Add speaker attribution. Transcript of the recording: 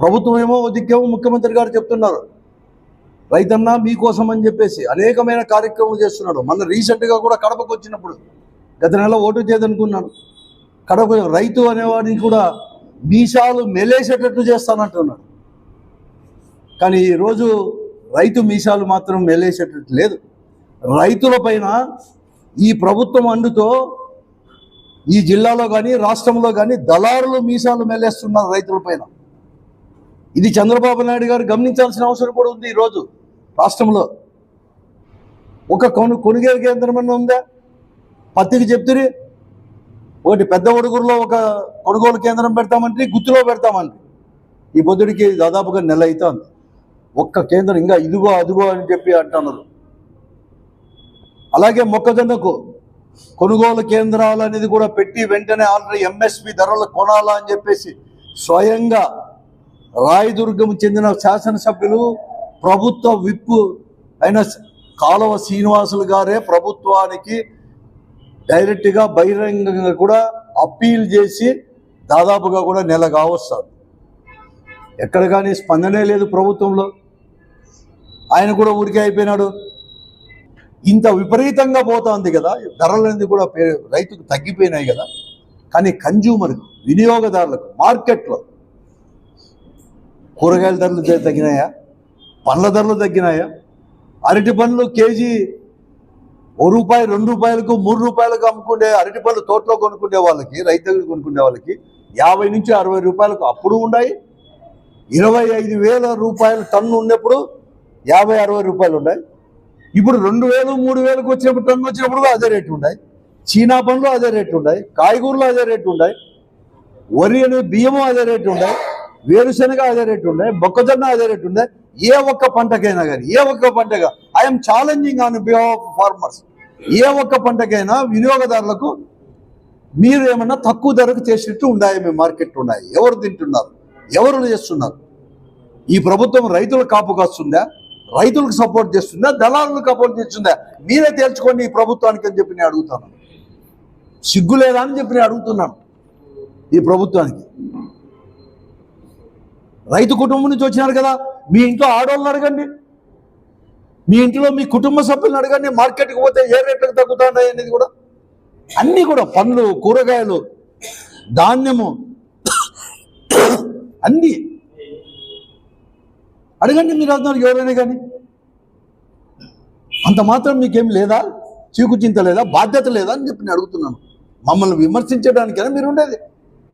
Speaker 1: ప్రభుత్వం ఏమో ఓ దిక్కేమో ముఖ్యమంత్రి గారు చెప్తున్నారు. రైతన్నా మీకోసం అని చెప్పేసి అనేకమైన కార్యక్రమాలు చేస్తున్నాడు. మన రీసెంట్గా కూడా కడపకు వచ్చినప్పుడు గత నెల ఓటు చేయదనుకున్నాను కడప రైతు అనేవాడిని కూడా మీసాలు మెలేసేటట్టు చేస్తానంటున్నాడు. కానీ ఈరోజు రైతు మీసాలు మాత్రం మెలేసేటట్టు లేదు. రైతుల పైన ఈ ప్రభుత్వం అండుతో ఈ జిల్లాలో కానీ రాష్ట్రంలో కానీ దళారులు మీసాలు మెలేస్తున్నారు రైతుల పైన. ఇది చంద్రబాబు నాయుడు గారు గమనించాల్సిన అవసరం కూడా ఉంది ఈరోజు రాష్ట్రంలో. ఒక కొను కొనుగోలు కేంద్రం అన్న ఉందా? పత్తికి చెప్తురి ఒకటి పెద్ద ఒడుగురులో ఒక కొనుగోలు కేంద్రం పెడతామంటే గుత్తులో పెడతామంటే. ఈ బొద్దుడికి దాదాపుగా నెల అవుతుంది ఒక్క కేంద్రం ఇంకా ఇదిగో అదిగో అని చెప్పి అంటున్నారు. అలాగే మొక్కజొన్నకు కొనుగోలు కేంద్రాలు అనేది కూడా పెట్టి వెంటనే ఆల్రెడీ ఎంఎస్పి ధరలు కొనాలా అని చెప్పేసి స్వయంగా రాయదుర్గం చెందిన శాసనసభ్యులు ప్రభుత్వ విప్పు అయిన కాలువ శ్రీనివాసులు గారే ప్రభుత్వానికి డైరెక్ట్గా బహిరంగంగా కూడా అప్పీల్ చేసి దాదాపుగా కూడా నెల కావస్తుంది. ఎక్కడ కానీ స్పందనే లేదు ప్రభుత్వంలో. ఆయన కూడా ఊరికే అయిపోయినాడు. ఇంత విపరీతంగా పోతోంది కదా ధరలు అనేది కూడా రైతుకు తగ్గిపోయినాయి కదా. కానీ కన్జ్యూమర్ వినియోగదారులకు మార్కెట్లో కూరగాయల ధరలు తగ్గినాయా? పండ్ల ధరలు తగ్గినాయా? అరటి పండ్లు కేజీ ఓ రూపాయి రెండు రూపాయలకు మూడు రూపాయలకు అమ్ముకునే అరటి పండ్లు తోటలో కొనుక్కునే వాళ్ళకి రైతు దగ్గర కొనుక్కునే వాళ్ళకి యాభై నుంచి అరవై రూపాయలకు అప్పుడు ఉన్నాయి. ఇరవై ఐదు వేల రూపాయలు టన్ను ఉన్నప్పుడు యాభై అరవై రూపాయలు ఉన్నాయి. ఇప్పుడు రెండు వేలు మూడు వేలకు వచ్చినప్పుడు టన్ను వచ్చినప్పుడు కూడా అదే రేటు ఉన్నాయి. చీనా పండ్లు అదే రేటు ఉన్నాయి. కాయగూరలు అదే రేటు ఉన్నాయి. వరి అనే బియ్యము అదే రేటు ఉన్నాయి. వేరుశనగ అదే రేటు ఉండే మొక్కజొన్న అదే రేటు ఉండే ఏ ఒక్క పంటకైనా కానీ ఏ ఒక్క పంటగా I'm challenging on behalf of farmers ఏ ఒక్క పంటకైనా వినియోగదారులకు మీరు ఏమన్నా తక్కువ ధరకు చేసినట్టు ఉన్నాయి మీ మార్కెట్ ఉన్నాయి ఎవరు తింటున్నారు? ఎవరు చేస్తున్నారు? ఈ ప్రభుత్వం రైతుల కాపు కాస్తుందా? రైతులకు సపోర్ట్ చేస్తుందా? దళారులకు సపోర్ట్ చేస్తుందా? మీరే తేల్చుకోండి ఈ ప్రభుత్వానికి అని చెప్పి నేను అడుగుతాను. సిగ్గు లేదా అని చెప్పి నేను అడుగుతున్నాను ఈ ప్రభుత్వానికి. రైతు కుటుంబం నుంచి వచ్చినారు కదా మీ ఇంట్లో ఆడవాళ్ళని అడగండి. మీ ఇంట్లో మీ కుటుంబ సభ్యులను అడగండి మార్కెట్కి పోతే ఏ రేట్లకు తగ్గుతున్నాయి అనేది కూడా. అన్నీ కూడా పండ్లు కూరగాయలు ధాన్యము అన్నీ. అడగండి మీరు అందరికి ఎవరైనా కానీ. అంత మాత్రం మీకేం లేదా? చీకుచింత లేదా? బాధ్యత లేదా అని చెప్పి నేను అడుగుతున్నాను. మమ్మల్ని విమర్శించడానికైనా మీరు ఉండేది.